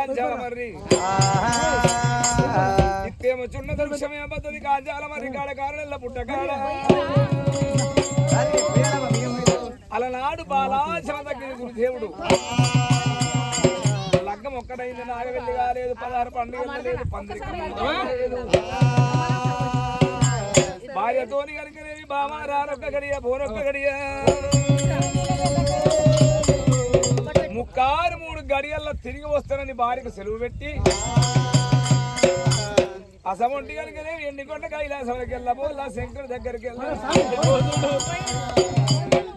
కాంచాల మర్రి. ఇత్తేమో చున్న దృశ్యమే పద్ధతి కాంచాల మర్రి కాడ కారునెల్ల పుట్ట కాడ అలనాడు బాలాచన దగ్గర గురుదేవుడు లగ్గం ఒక్కటైంది నాగవెల్లి కాలేదు పదహారు పండుగ లేదు పందిరి భార్యతోని కనుకనేవి బామ రానొక్క గడియ పోనొక్క గడియ. మూడు తిరిగి వస్తానని భార్యకు సెలవు పెట్టి అసమంటి కనుకనే ఎండికొండ కైలాసంలోకి వెళ్ళబోలా శంకర్ దగ్గరికి వెళ్ళా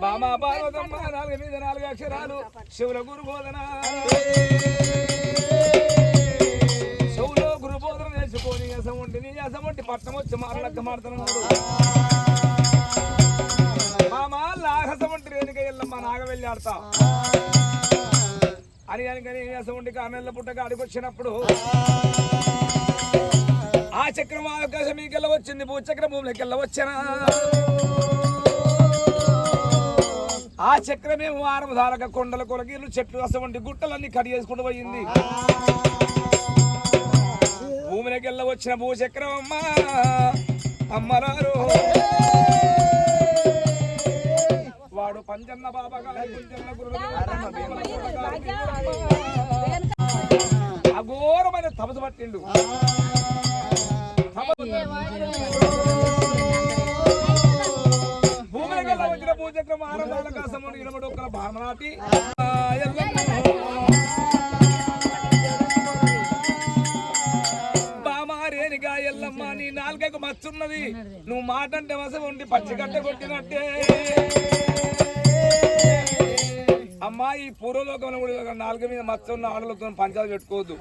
బామా పార్వతమ్మ నాలుగు మీద నాలుగు అక్షరాలు. శివుల గురు బోధన శివులో గురు అసమంటి నీ అసమంటి పట్నం వచ్చి మారలక్క మాడుతున్నాడు మామ లాగసమంటి రేణుక ఎల్లమ్మ నాగ వెళ్ళి ఆడతా. అని అనుకని అసమంటి కామెల్ల పుట్టక అడిగొచ్చినప్పుడు ఆ చక్రం ఆకాశం మీకెళ్ళ వచ్చింది భూచక్ర భూమిలోకెళ్ళ వచ్చానా? ఆ చక్రమేమో వారం ధారక కొండల కొలగీలు చెట్లు అసవంటి గుట్టలన్నీ కట్ చేసుకుంటూ పోయింది. భూమిలోకెళ్ళ వచ్చిన భూచక్రం అమ్మ అమ్మరారు. వాడు పంజన్న బాబా గారి గుంజన్న భీమల అఘోరమైన తపసు పట్టిండు. భూమికి వచ్చిన భూచక్రం ఆరంభాల కాసముడు ఇరవై ఒక్కల బామారేనిగా ఎల్లమ్మ నీ నాలుగకు మచ్చున్నది. నువ్వు మాట అంటే వస ఉండి పచ్చిగడ్డ కొట్టినట్టే. అమ్మా ఈ పూర్వలోకంలో కూడా నాలుగు మీద మచ్చ ఉన్న ఆడలతో పంచాలు పెట్టుకోవద్దు.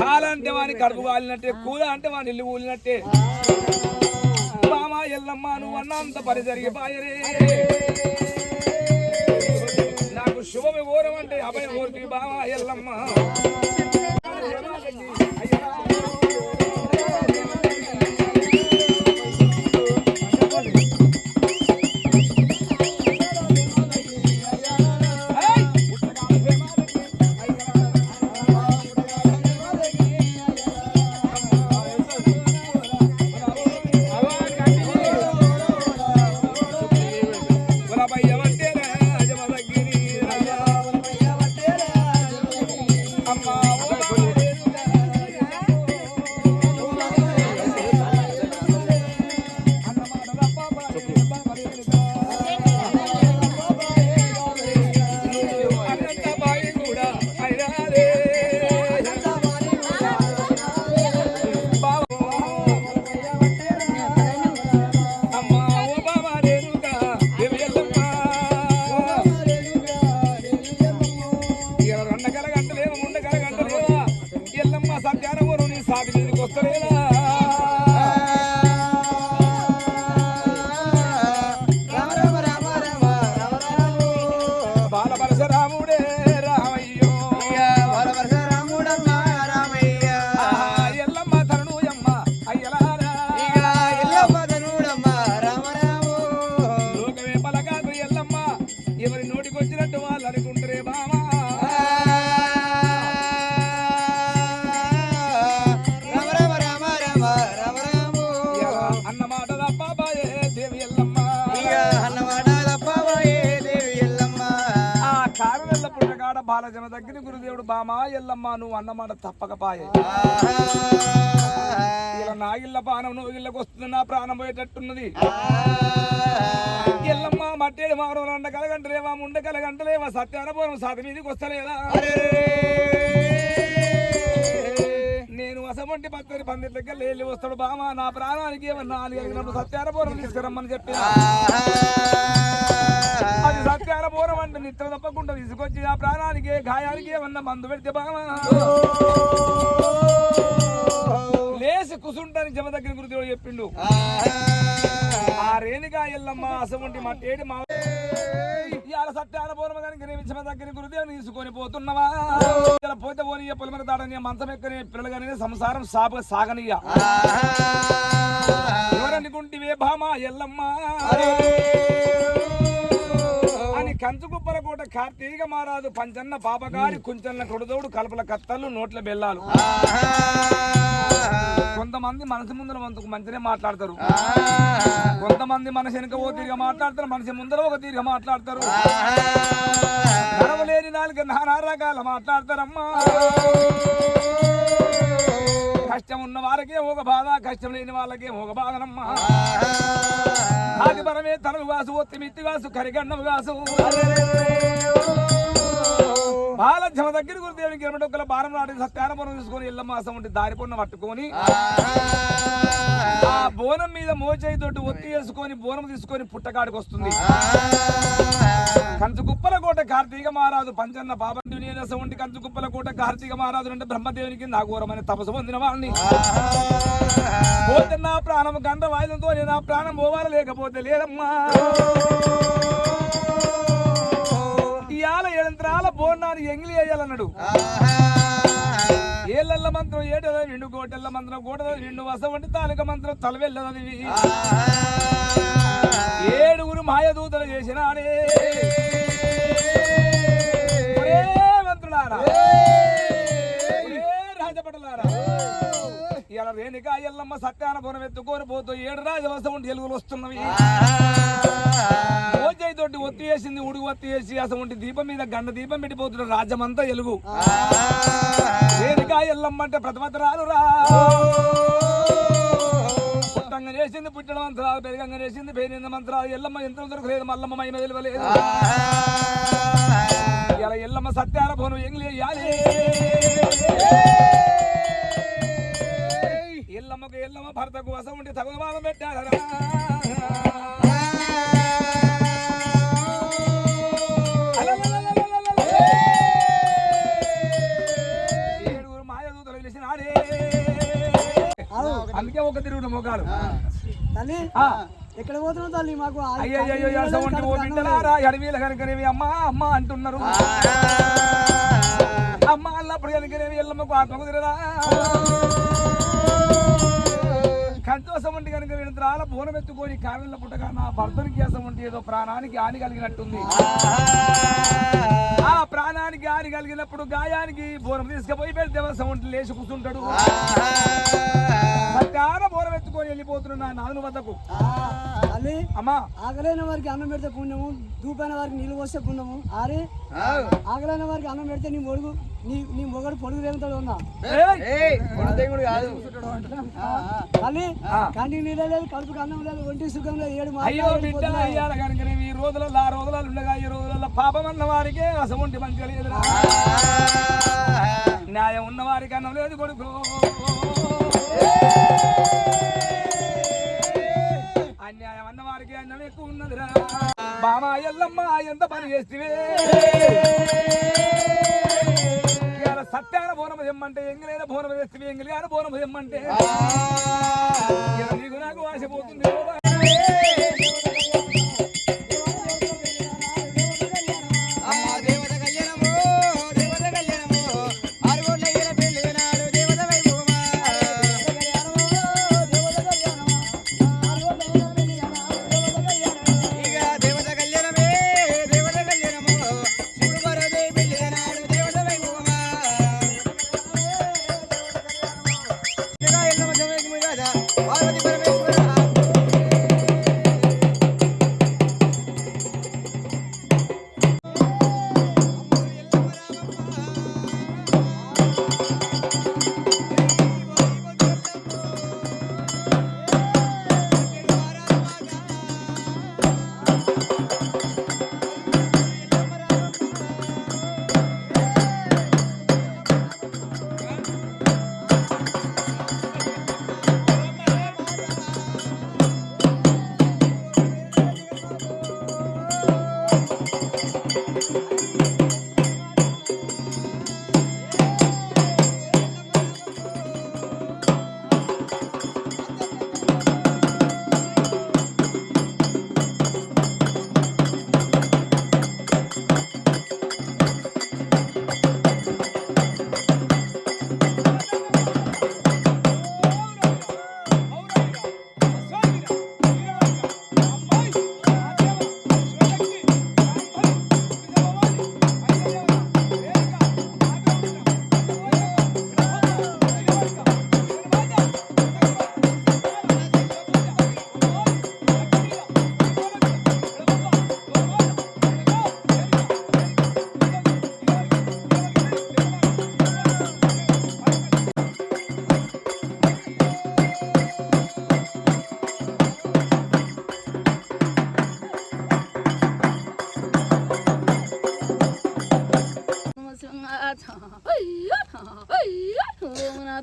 కాల అంటే వాని కడుపు కాలినట్టే కూల అంటే వాని ఇల్లు కూలినట్టే. బామా ఎల్లమ్మ నువ్వు అన్నంత పని జరిగిపోయరే నాకు శుభమి ఓరం అంటే అభయం ఓరికి బామా ఎల్లమ్మ. బామా నువ్వు అన్నమాట తప్పకపాయే. ఇలా నా ఇళ్ళ పానం నువ్వు ఇళ్ళకి వస్తుంది నా ప్రాణం పోయేటట్టున్నది. ఎల్లమ్మ మట్టేడు మారం రెండు కలగంటలేవా ముండ కలగంటలేవా సత్యానపురం సతి మీదకి వస్తలేదా? నేను అసమంటి పక్కని పందిట్లకి లేచి వస్తాడు బామా నా ప్రాణానికి ఏమన్నా నాలుగు అడిగినప్పుడు సత్యానపురం తీసుకురమ్మని చెప్పి అది సత్యానపురం అంటే నిద్ర తప్పకుండా తీసుకొచ్చి ఆ ప్రాణానికి గాయానికి ఏమన్నా మందు పెడితే బామా లేచి కుసుంటని జమ దగ్గర గురుదేవుడు చెప్పిండు. ఆ రేణుగా ఎల్లమ్మ అసమంటి మట్టేడి మా ఇవాళ సత్యాల పూర్వ కానీ గ్రహించిన దగ్గర గురుదేవుని తీసుకొని పోతున్నవా? ఇలా పోతే పోనీ పొలిమర దాడని మంచం ఎక్కని పిల్లలు కానీ సంసారం సాప సాగనీయ. ఎవరనుకుంటివే భామ ఎల్లమ్మ. కంచుకుప్పల కోట కార్తీక మారాదు పంచన్న పాపగారి కుంచన్న కొడుదోడు కలపల కత్తలు నోట్ల బెల్లాలు. కొంతమంది మనసు ముందర వంతుకు మంచినే మాట్లాడతారు. కొంతమంది మనసు వెనుక ఓ తీరుగా మాట్లాడతారు మనసు ముందర ఒక తీరుగా మాట్లాడతారు. నడవలేని నాలుగు నానా రకాల మాట్లాడతారమ్మా. కష్టం ఉన్న వారికే ఒక బాధ కష్టం లేని వాళ్ళకే ఒక బాధనమ్మా. ఆది పరమే తనవు కాసు ఒత్తి మిత్తి కాసు. కరిగన్నము జమ బాలజమ దగ్గర గురుదేవునికి ఇరవై ఒక్కల భారం నాటి సత్యానపురం తీసుకొని ఎల్లమ్మ అసం ఉంటే దారి పొన్న పట్టుకొని ఆ బోనం మీద మోచేయి తోటి ఒత్తి వేసుకొని బోనం తీసుకొని పుట్టకాడికి వస్తుంది. కంచు కుప్పల కోట కార్తీక మహారాజు పంచన్న పాపం దునియదశ ఉండి కంచు కుప్పల కోట కార్తీక మహారాజు అంటే బ్రహ్మదేవునికి నా ఘోరమైన తపస్సు పొందిన వాడిని పోతే నా ప్రాణం గంధ వాయిదంతో నా ప్రాణం పోవాలి లేకపోతే లేదమ్మా. ఇవాళ ఏడంత్రాల బోర్నాన్ని ఎంగిలి వేయాలన్నాడు. ఏళ్ళల్ల మంత్రం ఏడద రెండు కోటెల్ల మంత్రం కోటద రెండు వస వంటి తాలూక మంత్రం తలవెల్లదది ఏడుగురు మాయదూతలు మంత్రులారా. ఒరే రాజపటలారా. ఇలా రేణుక ఎల్లమ్మ సత్యాన పురం ఎత్తుకొని పోతూ ఏడు రాజవసం ఎలుగులు వస్తున్నవి. ఓజై తోటి ఒత్తి వేసింది ఉడుగు ఒత్తి వేసి అసలు ఉండి దీపం మీద గండ దీపం పెట్టిపోతున్న రాజ్యమంతా ఎలుగు. రేణుక ఎల్లమ్మ అంటే ప్రథమతరాలు రా పుట్టంగా చేసింది పుట్టడం మంత్రాలు పెరగంగా చేసింది పేరింది మంత్రాలు. ఎల్లమ్మ ఎంత దొరకలేదు మల్లమ్మ మహిమ తెలియలేదు ఇలా ఎల్లమ్మ సత్యాన పోను ఎంగిలి ఎల్లమ్మ భర్తకు వసం ఉండి తగుమానం పెట్టారా ఏడుగురు మాయదూతలు తెలిసినాడే అందుకే ఒక తిరుగుడు మొగాలు. ఎక్కడ పోతున్నావు తల్లి? మాకు అడవిల కనుకనేవి అమ్మ అమ్మ అంటున్నారు. అమ్మ అన్నప్పుడు కనుకనేవి ఎల్లమ్మకు ఆత్మకు తిరరా వంటి కనుక వింతరాల బోనం ఎత్తుకొని కావిళ్ళ పుట్టగా నా భర్తనికి అసం వంటి ఏదో ప్రాణానికి హాని కలిగినట్టుంది. ఆ ప్రాణానికి హాని కలిగినప్పుడు గాయానికి బోనం తీసుకుపోయి పెడితే దేవసం వంటి లేచి కూర్చుంటాడు. సత్యాన బోనం ఎత్తుకొని వెళ్ళిపోతున్నా నా నాదుని వద్దకు. తల్లి అమ్మా. ఆకలైన వారికి అన్నం పెడితే పుణ్యము దూపైన వారికి నీళ్ళు పోస్తే పుణ్యము. ఆరి ఆకలైన వారికి అన్నం పెడితే నీ మొడుగు నీ నీ మొగడు పొడుగు రేగుతాడు ఉన్నా! తల్లి. కంటికి నీళ్ళు లేదు కడుపుకి అన్నం లేదు ఒంటి సుఖం లేదు ఏడు మాసాలు అయ్యో బిడ్డ వెళ్ళిపోతున్నాయి. అయ్యాల కనుక ఈ రోజులలో ఆ రోజులలో ఉండగా ఈ రోజులలో పాపం అన్న వారికే అసమంటి మంచి లేదురా న్యాయం ఉన్న వారికి అన్నం లేదు కొడుకు. వారికి ఎక్కువ ఉన్నదిరా బామా ఎల్లమ్మ ఎంత పని చేస్తే సత్యాన బోనం తెమ్మంటే ఎంగిలైన బోనం తెస్తే ఎంగిలిగాన బోనం తెమ్మంటే. నీకు నాకు వాసిపోతుంది దేవత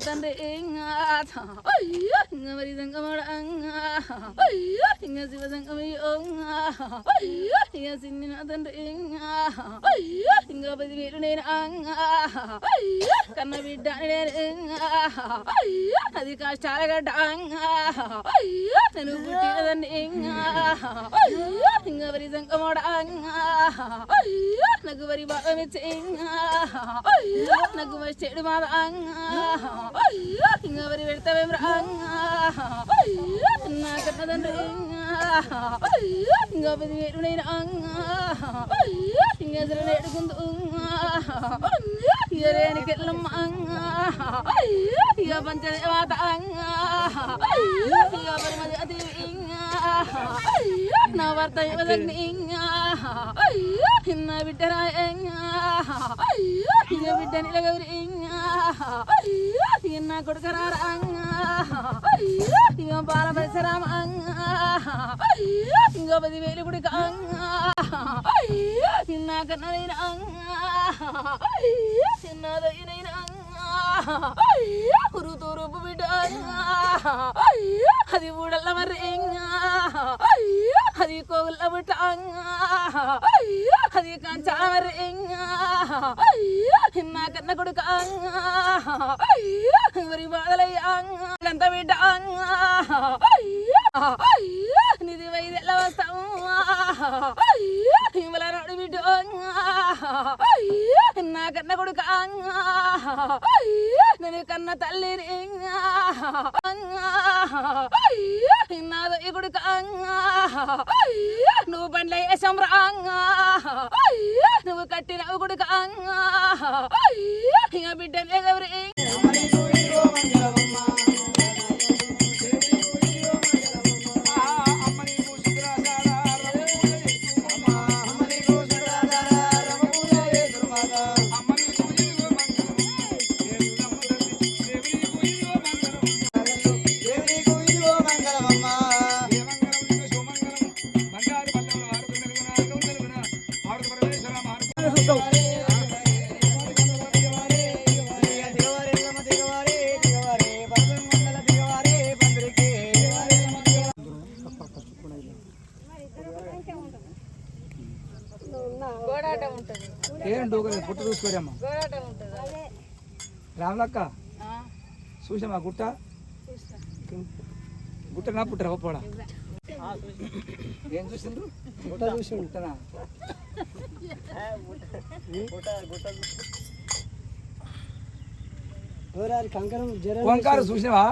ತಂದೆ ಹಿಂಗ మరి సంగమడ ఇంకా శివ సంగమయ్యో ఇంకా సిన్ని నా తండ్రి ఇంకా పది వేలు నేను కన్న బిడ్డ నేను అది కష్టాల గడ్డ నేను పుట్టినదండి ఇంకా మరి సంగమడ నాకు వరి బాగా నాకు మరి చెడు మాద ఇంకా వరి పెడతావేం రా అయ్యో నా కన్నదండ్రి అయ్యో ఇంకా పది వేలు నేను అయ్యో ఇంకా అసలు నేడుకుందు ఇక రేణికెళ్ళమ్మ అయ్యో ఇక పంచదేవాత అయ్యో ఇక పరమది అది అయ్యో నా భర్త యువదగ్ని అయ్యో నా బిడ్డ రాయంగా అయ్యో ఇక బిడ్డ నిలగౌరి అయ్యో ఇక నా కొడుకు రారంగా అయ్యో ఇంకో పాల పరిసరామ ఇంకో పది వేలు గుడిక అయ్యో నా కన్నదైన చిన్నదైన ఉరుతూ రూపు బిడ్డ అది ఊడల్ల మరి అది కోగుల్ల బిడ్డ అది కంచా మరి అయ్యో నా కన్న కొడుక అయ్యో మరి బాధలయ్యా ఎంత బిడ్డ అయ్యో అయ్యో నిధి వస్తాము అయ్యో హిమల నడు అయ్యో నా కన్న కొడుక? నేను కన్న తల్లి అయ్యో నాదో ఈ కొడుక? నువ్వు పండ్ల వేసాం రాంగా అయ్యో నువ్వు కట్టిన కొడుక? అయ్యో బిడ్డనే ఎవరి ఉంటుంది ఏం డోకలేదు పుట్ట చూసుకోరమ్మా గోడాట ఉంటుంది రామలక్క చూసామా గుట్ట? గుట్ట నా పుట్టరా పోడా ఏం చూసిండ్రు? గుట్ట చూసి గుట్టనా ఓంకారు చూసినావా